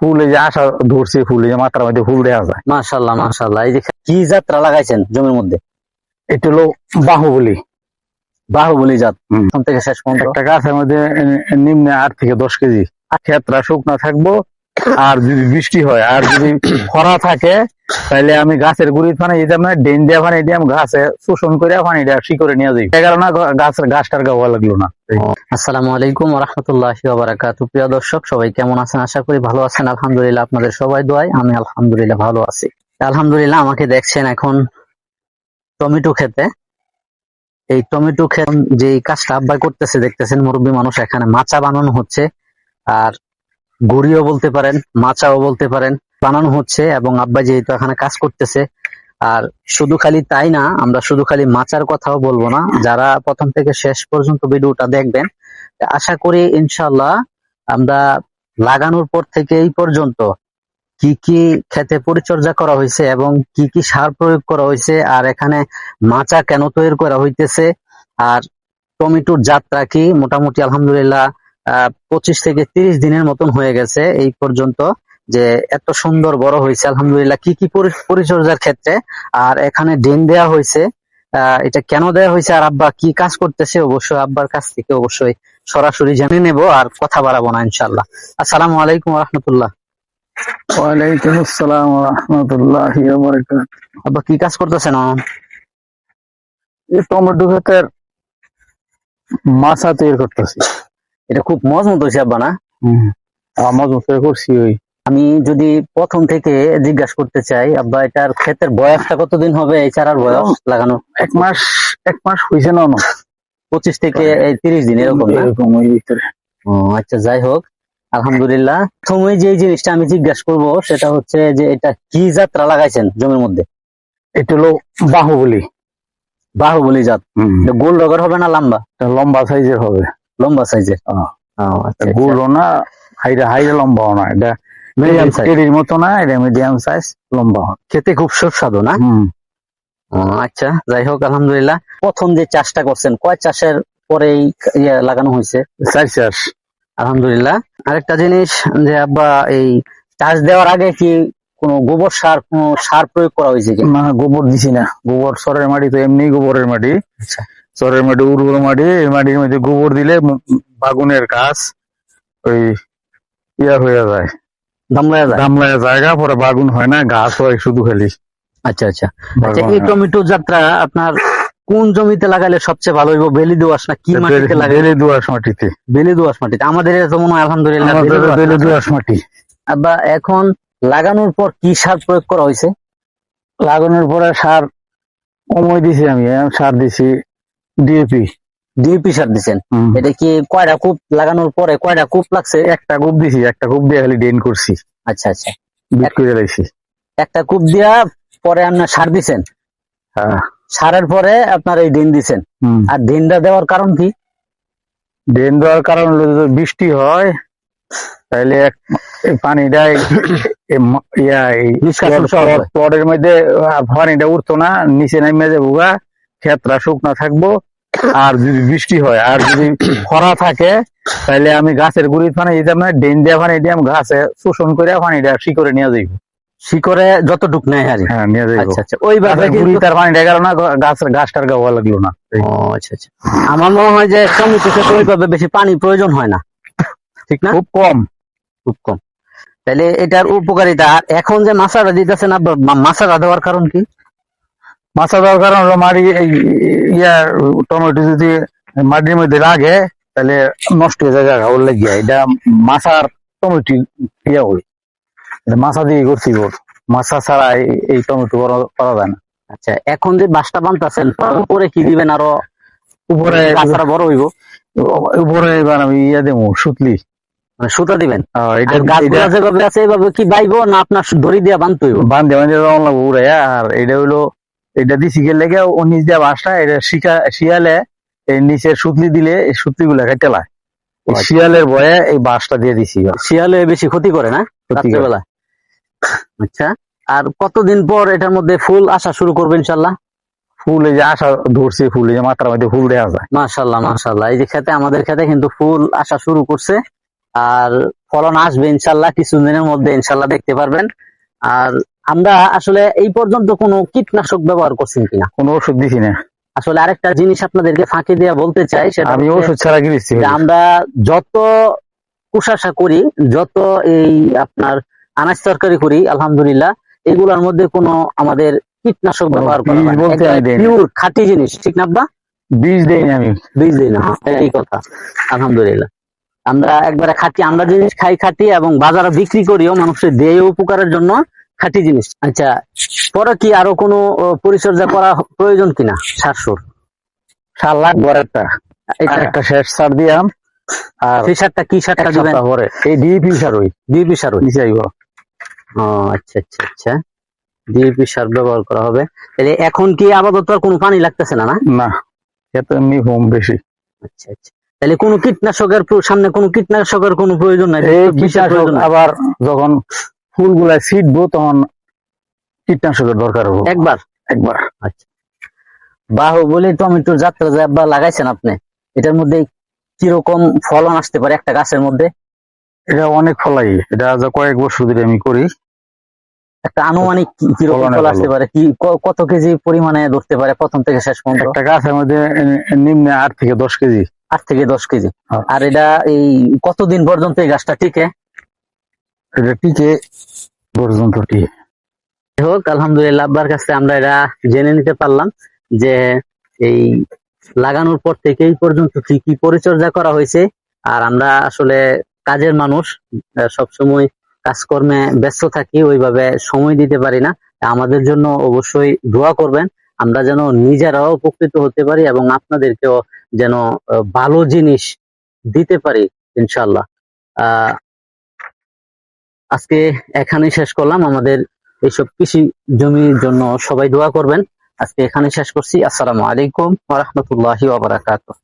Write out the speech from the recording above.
ফুল এই যে আশা ধরছে ফুল এই যে মাথার মধ্যে ফুল দেওয়া যায়। মাশাল্লাহ মাশাল্লাহ এই যে কি যাত্রা লাগাইছেন জমির মধ্যে? এটা হলো বাহুবলি। বাহুবলি জাত। প্রথম থেকে শেষ পর্যন্ত। একটা গাছের মধ্যে নিম্নে আট থেকে দশ কেজি। ক্ষেত্রা শুকনা থাকব আর যদি বৃষ্টি হয় আর যদি খরা থাকে তাহলে আমি গাছের গুড়ি ফানে দিতাম না ডেন দিয়া ফানে দিতাম গাছে শোষণ করে পানিটা শিকড়ে নিয়ে যাই। এ কারণে গাছের গাছটার গাওয়া লাগল না। আসসালামু আলাইকুম রহমতুল্লাহ বারাকাতু প্রিয় দর্শক, সবাই কেমন আছেন? আশা করি ভালো আছেন। আলহামদুলিল্লাহ, আপনাদের সবাই দোয়াই আমি আলহামদুলিল্লাহ ভালো আছি। আলহামদুলিল্লাহ, আমাকে দেখছেন এখন টমেটো খেতে। এই টমেটো খেত যে কাজটা আব্বাই করতেছে, দেখতেছেন মুরব্বী মানুষ এখানে মাচা বানানো হচ্ছে। আর গুড়িও বলতে পারেন, মাচাও বলতে পারেন। বানানো হচ্ছে এবং আব্বা যেহেতু এখানে কাজ করতেছে, আর শুধু খালি তাই না, আমরা শুধু খালি মাচার কথাও বলব না। যারা প্রথম থেকে শেষ পর্যন্ত ভিডিওটা দেখবেন, আশা করি ইনশাল্লাহ আমরা লাগানোর পর থেকে এই পর্যন্ত কি কি খেতে পরিচর্যা করা হয়েছে এবং কি কি সার প্রয়োগ করা হয়েছে, আর এখানে মাচা কেন তৈরি করা হইতেছে, আর টমেটোর যাত্রা কি মোটামুটি আলহামদুলিল্লাহ, আহ, পঁচিশ থেকে তিরিশ দিনের মতন হয়ে গেছে এই পর্যন্ত। যে এত সুন্দর বড় হয়েছে আলহামদুলিল্লাহ। কি কি পরিচর্যার ক্ষেত্রে? আর এখানে ড্রেন দেওয়া হয়েছে। এটা কেন দেওয়া হয়েছে? আর আব্বা কি কাজ করতেছে? অবশ্যই আব্বার কাছ থেকে অবশ্যই সরাসরি জেনে নেব আর কথা বাড়াবো না ইনশাল্লাহ আসসালামু আলাইকুম রহমতুল্লাহ ওয়ালাইকুম আসসালাম রহমতুল্লাহ আব্বা কি কাজ করতেছেন? টমেটো ক্ষেতের মাছা তৈরি করতেছি। এটা খুব মজবুত হয়েছে আব্বা না? আমার মতো করছি ওই আমি যদি প্রথম থেকে জিজ্ঞাসা করতে চাই আব্বা এটার ক্ষেতের বয়সটা কতদিন হবে? এই চারার বয়স লাগানো? এক মাস এক মাস হয়েছে না পঁচিশ থেকে তিরিশ দিন এরকম এরকম ওই ভিতরে। আচ্ছা যাই হোক আলহামদুলিল্লাহ। প্রথমে যে জিনিসটা আমি জিজ্ঞাসা করব সেটা হচ্ছে যে এটা কি যাত্রা লাগাইছেন জমির মধ্যে? এটা হলো বাহুবলি। বাহুবলি জাত। গোল রগের হবে না লম্বা? লম্বা সাইজের হবে। লম্বা সাইজের। আহ। গুলো না হাইরা হাইরা লম্বা না। এটা মিডিয়াম সাইজ কেডির মতো না এটা মিডিয়াম সাইজ লম্বা হয়। খেতে খুব সুস্বাদু না? আচ্ছা যাই হোক আলহামদুলিল্লাহ। প্রথম যে চাষটা করছেন কয় চাষের পরেই ইয়ে লাগানো হয়েছে? চার চাষ। আলহামদুলিল্লাহ। আরেকটা জিনিস যে আব্বা এই চাষ দেওয়ার আগে কি কোনো গোবর সার কোনো সার প্রয়োগ করা হয়েছে কি? না গোবর দিছি না। গোবর সরের মাটি তো এমনি গোবরের মাটি। আচ্ছা। সরের মাটি উর্বর মাটি এই মাটির মধ্যে গোবর দিলে বাগুনের গাছ ওই ইয়া হয়ে যায়। দামলায় যায়? দামলায় জায়গা পরে বাগুন হয় না গাছ হয় শুধু খালি। আচ্ছা আচ্ছা। আচ্ছা এই টমেটো যাত্রা আপনার কোন জমিতে লাগালে সবচেয়ে ভালো হইব? বেলি দোয়াশ না কি মাটিতে লাগালে? বেলে দোয়াশ মাটিতে। বেলি দোয়াশ মাটিতে। আমাদের এটা মনে হয় আলহামদুলিল্লাহ বেলি। দোয়াশ মাটি। আব্বা এখন লাগানোর পর কি সার প্রয়োগ করা হয়েছে? লাগানোর পরে সার কমই দিছি আমি সার দিছি ডিএপি ডিএপি সার দিচ্ছেন এটা কি কয়টা কূপ লাগানোর পরে কয়টা কূপ লাগছে? একটা কূপ দিছি একটা কূপ দিয়ে খালি ড্রেন করছি। আচ্ছা আচ্ছা। বিট করে লাইছি। একটা কূপ দিয়া পরে আপনার সার দিছেন? হ্যাঁ। সারের পরে আপনার এই ডিন দিছেন। আর ডিনটা দেওয়ার কারণ কি? ড্রেন দেওয়ার কারণ হলো যদি বৃষ্টি হয় তাহলে এক এই পানিটা ইয়া পরের মধ্যে পানিটা উঠতো না নিচে নেমে যাব গা ক্ষেত্রা শুকনা থাকব আর যদি বৃষ্টি হয় আর যদি খরা থাকে তাহলে আমি গাছের গুড়ি ফানে দিতাম না ডেন দিয়া ফানে দিতাম গাছে শোষণ করে পানিটা শিকড়ে নিয়ে যাইব। শিকড়ে যতটুক নেয় আর হ্যাঁ নিয়ে যাইব। আচ্ছা আচ্ছা গাছের গুড়ি তার গেল না গাছের গাছটার গাওয়া লাগল না। ও আচ্ছা আচ্ছা। আমার মনে হয় যে টমেটো ক্ষেত্রে ওইভাবে বেশি পানি প্রয়োজন হয় না। ঠিক না? খুব কম। খুব কম। তাহলে এটার উপকারিতা আর এখন যে মাছাটা দিতেছেন আব্বা মা- মাছাটা দেওয়ার কারণ কি? মাছা দেওয়ার কারণ হলো মাটি ইয়া টমেটো যদি মাটির মধ্যে লাগে তাহলে নষ্ট হয়ে যায় জায়গা ওর লাগিয়া এটা মাছার টমেটো ইয়া হয় এটা মাছা দিয়ে করছি ওর মাছা ছাড়া এই- টমেটো করা যায় না। আচ্ছা এখন যে বাসটা বানতেছেন উপরে কি দিবেন আরও? উপরে গাছটা বড় হইব? উপরে এবার আমি ইয়া দেবো সুতলি। মানে সুতা দিবেন? এটা যেভাবে আছে এইভাবে কি বাইবো না আপনার দড়ি দিয়ে বানতে হইব? বান্ধে বান্ধে দেওয়া লাগবো উড়ে আর এটা হলো এটা দিছি গেলে নিচ দিয়ে বাসটা এটা শিকা শিয়ালে এই নিচের সুতলি দিলে এই সুতলি গুলা কেটে লায় আচ্ছা। শিয়ালের ভয়ে এই বাসটা দিয়ে দিছি শিয়ালে বেশি ক্ষতি করে না? রাত্রেবেলা? আচ্ছা আর কতদিন পর এটার মধ্যে ফুল আসা শুরু করবে ইনশাল্লাহ ফুল এই যে আশা ধরছে ফুল এই যে মাথার মধ্যে ফুল দেওয়া যায়। মাশাল্লাহ মাশাল্লাহ এই যে খেতে আমাদের খেতে কিন্তু ফুল আসা শুরু করছে। আর ফলন আসবে ইনশাল্লাহ কিছুদিনের মধ্যে ইনশাল্লাহ দেখতে পারবেন। আর আমরা আসলে এই পর্যন্ত কোনো কীটনাশক ব্যবহার করছেন কিনা? কোনো ওষুধ দিছি না আসলে আরেকটা জিনিস আপনাদেরকে ফাঁকি দিয়ে বলতে চাই সেটা আমি ওষুধ ছাড়া গিয়েছি আমরা যত কুশাসা করি যত এই আপনার আনাজ তরকারি করি আলহামদুলিল্লাহ এগুলোর মধ্যে কোনো আমাদের কীটনাশক ব্যবহার করা হয় না। বলতে দেই না। পিওর খাঁটি জিনিস ঠিক না আব্বা? বীজ দেয়নি আমি। বীজ দিই না এই কথা আলহামদুলিল্লাহ। আমরা একবারে খাঁটি আমরা জিনিস খাই খাঁটি এবং বাজারে বিক্রি করিও মানুষের দেয় উপকারের জন্য খাঁটি জিনিস। আচ্ছা পরে কি আরও কোনো পরিচর্যা করা প্রয়োজন কিনা? সারসুর সার। লাগবে একটা। এটা একটা শেষ সার দিয়াম। আর সেই সারটা কি সারটা দিবেন? পরে। এই ডিএপি সার ওই। ডিপি সার ওই। নিচে ও আচ্ছা আচ্ছা আচ্ছা। ডিপি সার ব্যবহার করা হবে। তাহলে এখন কি আপাতত আর কোনো পানি লাগতেছে না না? না এত এমনি হোম বেশি। আচ্ছা আচ্ছা। তাহলে কোনো কীটনাশকের সামনে কোনো কীটনাশকের কোনো প্রয়োজন নাই? এই প্রয়োজন নাই। আবার যখন ফুলগুলা ছিটবো তখন কীটনাশকের দরকার হবে। একবার? একবার। বাহুবলী টমেটোর যাত্রা যে লাগাইছেন আপনি এটার মধ্যে কীরকম ফলন আসতে পারে একটা গাছের মধ্যে? এটা অনেক ফলাই এটা যা কয়েক বছর ধরে আমি করি। একটা আনুমানিক কি- কীরকম ফল আসতে পারে? কি ক- কত কেজি পরিমাণে ধরতে পারে প্রথম থেকে শেষ পর্যন্ত? একটা গাছের মধ্যে নিম্নে আট থেকে দশ কেজি। আট থেকে দশ কেজি। হ্যাঁ। আর এটা এই কতদিন পর্যন্ত এই গাছটা টিকে? টিকে পর্যন্ত টিকে হোক আলহামদুলিল্লাহ, আব্বার কাছে আমরা এটা জেনে নিতে পারলাম যে এই লাগানোর পর থেকে এই পর্যন্ত কি কি পরিচর্যা করা হয়েছে। আর আমরা আসলে কাজের মানুষ সবসময় কাজকর্মে ব্যস্ত থাকি, ওইভাবে সময় দিতে পারি না। আমাদের জন্য অবশ্যই দোয়া করবেন। আমরা যেন নিজেরাও উপকৃত হতে পারি এবং আপনাদেরকেও যেন ভালো জিনিস দিতে পারি ইনশাল্লাহ আহ আজকে এখানেই শেষ করলাম। আমাদের এইসব কৃষি জমির জন্য সবাই দোয়া করবেন। আজকে এখানে শেষ করছি। আসসালামু আলাইকুম ওয়া রাহমাতুল্লাহি ওয়া বারাকাতুহু।